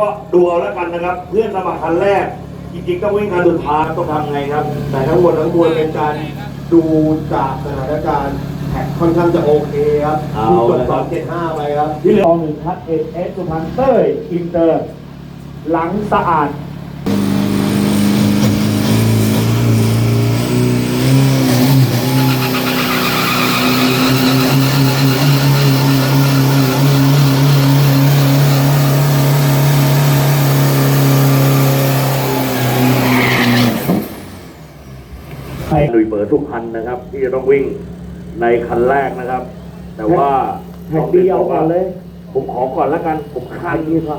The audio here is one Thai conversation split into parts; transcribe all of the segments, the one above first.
ก็ดูเอาแล้วกันนะครับ เพื่อนสมัครคันแรก จริงๆต้องวิ่งคันสุดท้ายต้องทำไงครับ แต่ทั้งหมดทั้งมวลเป็นการดูจากสถานการณ์แท็กค่อนข้างจะโอเคครับเอาจบละสครัอบงเจ็ดห้าไปครับที่เหลือหนึ่งทัดเอสเอสสุพรรณเต้ยอินเตอร์ หลังสะอาด ลุยเปิดทุกคันนะครับ ที่จะต้องวิ่งในคันแรกนะครับ แต่ว่าแท็กดีเอาก่อนเลย ผมขอก่อนแล้วกัน ผมคันดีกว่า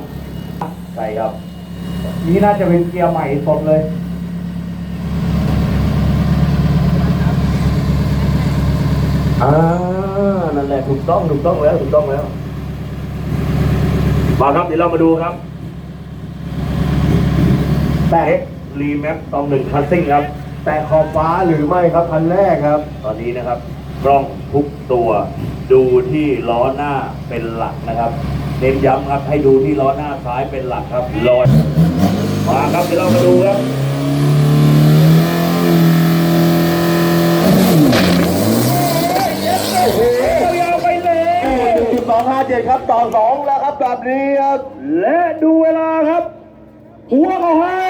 ใช่ครับ นี่น่าจะเป็นเกียร์ใหม่สดเลยอ่านั่นแหละถูกต้องถูกต้องแล้วถูกต้องแล้วมาครับเดี๋ยวเรามาดูครับแต่เอ็กรีแมปตองหนึ่งคัสซิ่งครับ แต่ขอบฟ้าหรือไม่ครับคันแรกครับ ตอนนี้นะครับกล้องทุกตัว ดูที่ล้อหน้าเป็นหลักนะครับเน้นย้ำครับให้ดูที่ล้อหน้าซ้ายเป็นหลักครับล้อมาครับเดี๋ยวเรามาดูครับยาวไปเลยสองห้าเจ็ดครับต่อสองแล้วครับแบบนี้ครับและดูเวลาครับ หัวเขาให้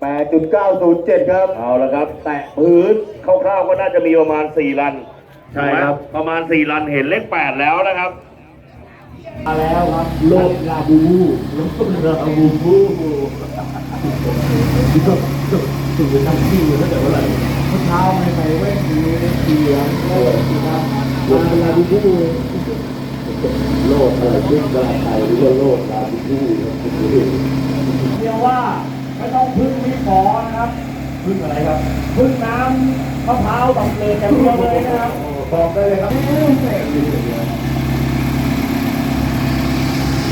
แปดจุดเก้าศูนย์เจ็ดครับ เอาละครับ แตะพื้นคร่าวๆก็น่าจะมีประมาณ 4 ลันใช่ครับถูกไหมประมาณ 4 ลันเห็นเลข 8 แล้วนะครับ มาแล้วครับโลดลาบูบูโลดลาบูบูถึงจะทำที่อยู่ตั้งแต่เมื่อไหร่เมื่อเช้าไม่ไปเว้นทีเสียงโลดนะครับลาลาบูบูโลดอะไรวิ่งกระไยหรือว่าโลดลาบิบูเรียกว่า ไม่ต้องพึ่งวิขอนะครับ พึ่งอะไรครับ พึ่งน้ำมะพร้าวตำเลยอย่างเดียวเลยนะครับบอกได้เลยครับ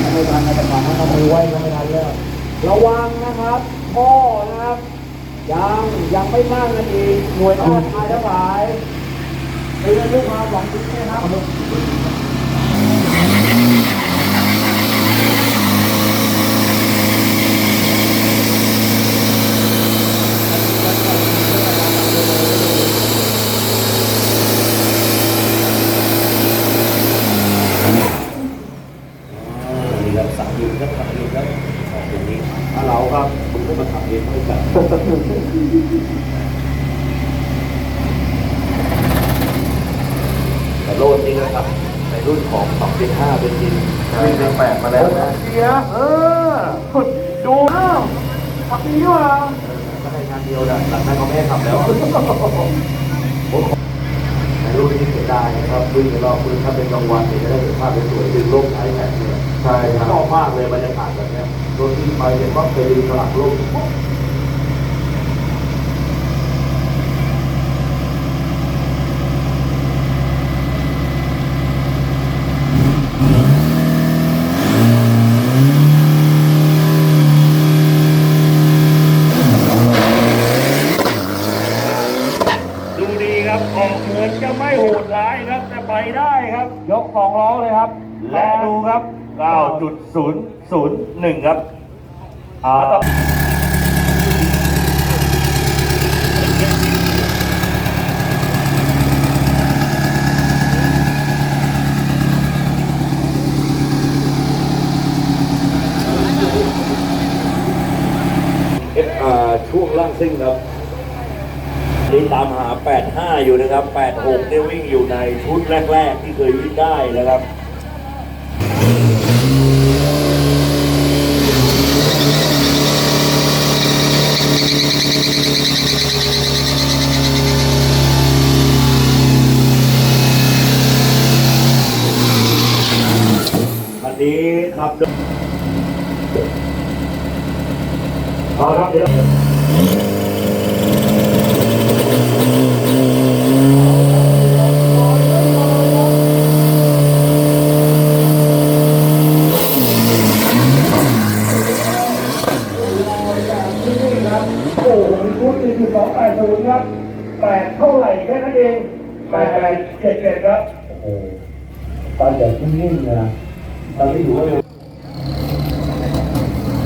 ถ้าไม่ทันนะจะฟังเอามือไว้ก็ไม่ทันแล้วระวังนะครับพ่อนะครับ ยังยังไม่มากกันอีกหน่วยออนไลน์ทั้งหลายเตือนด้วยความหวังดีนะครับ นี่ครับสั่งยืนครับสั่งยืนครับของตรงนี้ถ้าเราครับคุณก็มาทำเองไม่กัน แต่โลดนี่นะครับ ในรุ่นของ275เป็นดินวิ่งในแปดมาแล้วนะเสียเออดูอ้าวขับนี้ว่ะก็ได้งานเดียวนะหลังนั้นเขาไม่ให้ขับแล้วอะผมขอในรุ่นนี้เสียดายนะครับวิ่งในรอบวิ่งถ้าเป็นกลางวันเนี่ยจะได้เห็นภาพสวยๆดึงโลกไอแพดเนี่ยใช่ครับชอบมากเลยบรรยากาศแบบเนี้ยรถที่ไปเนี่ยก็เคยดึงสลักโลก ครับออกเหมือนจะไม่โหดร้ายครับแต่ไปได้ครับ ยกสองล้อเลยครับ และดูครับ 9.001 ครับอ่าเอฟอาร์ช่วงล่างซิ่งครับ นี่ตามหา 85 อยู่นะครับ 86เนี่ยวิ่งอยู่ในชุดแรก ๆ ที่เคยวิ่งได้นะครับอันนี้ครับเอาครับเดี๋ยว โอ้โหชุดหนึ่งจุดสองแปดศูนย์ครับแปด เท่าไหร่แค่นั้นเองแปดเจ็ดเจ็ดครับตอนเด็กนิ่งๆนะตอนที่อยู่ว่า